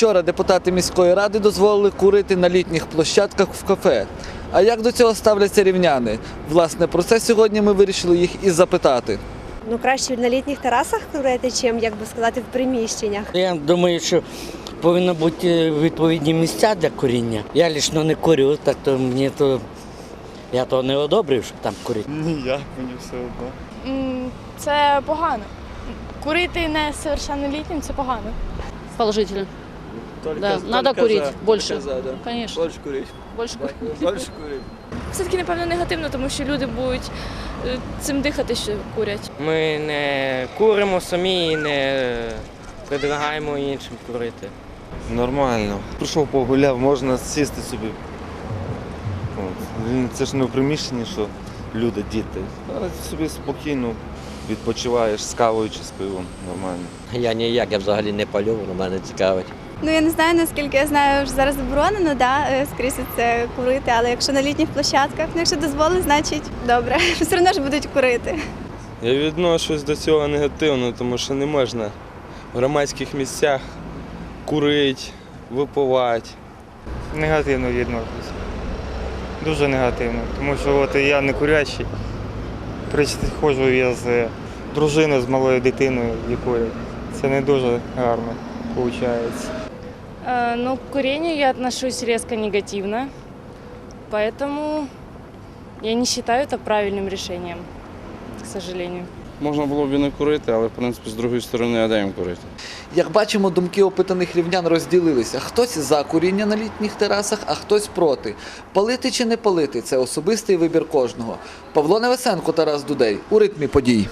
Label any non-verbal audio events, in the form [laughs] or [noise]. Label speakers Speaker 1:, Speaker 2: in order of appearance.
Speaker 1: Вчора депутати міської ради дозволили курити на літніх площадках в кафе. А як до цього ставляться рівняни? Власне, про це сьогодні ми вирішили їх і запитати.
Speaker 2: Ну краще на літніх терасах курити, чим як би сказати, в приміщеннях.
Speaker 3: Я думаю, що повинні бути відповідні місця для куріння. Я лічно не курю, так то мені то я то не одобрив, щоб там курити.
Speaker 4: Ніяк, мені все одно.
Speaker 5: Це погано. Курити несовершеннолітнім це погано.
Speaker 6: Положительно. Да, надо курить больше. Конечно.
Speaker 1: Больше курить.
Speaker 6: Больше курить. [laughs]
Speaker 1: Больше курить.
Speaker 5: Все-таки, напевно, негативно, тому що люди будуть е, цим дихати, що курять.
Speaker 7: Ми не куримо самі і не предлагаємо іншим курити.
Speaker 4: Нормально. Прийшов погуляв, можна сісти собі. От. Це ж не в приміщенні, що люди, діти. А собі спокійно відпочиваєш з кавою чи з пивом. Нормально.
Speaker 8: Я ніяк, я взагалі не палю, воно мене цікавить.
Speaker 9: Ну я не знаю, наскільки я знаю, вже зараз заборонено, да, е, скрізь це курити, але якщо на літніх площадках, ну якщо дозволить, значить добре. [laughs] Все одно ж будуть курити.
Speaker 10: Я відношусь до цього негативно, тому що не можна в громадських місцях курити, випивати.
Speaker 11: Негативно відношусь. Дуже негативно. Тому що от я не курячий. Приходжу я з дружиною, з малою дитиною, якою. Це не дуже гарно виходить.
Speaker 5: Е, Ну, к курению я отношусь резко негативно, поэтому я не считаю это правильным решением, к сожалению.
Speaker 10: Можна було б і не курити, але в принципі з другої сторони, а де їм курити?
Speaker 1: Як бачимо, думки опитаних рівнян розділилися. Хтось за куріння на літніх терасах, а хтось проти. Палити чи не палити це особистий вибір кожного. Павло Невесенко, Тарас Дудей у ритмі подій.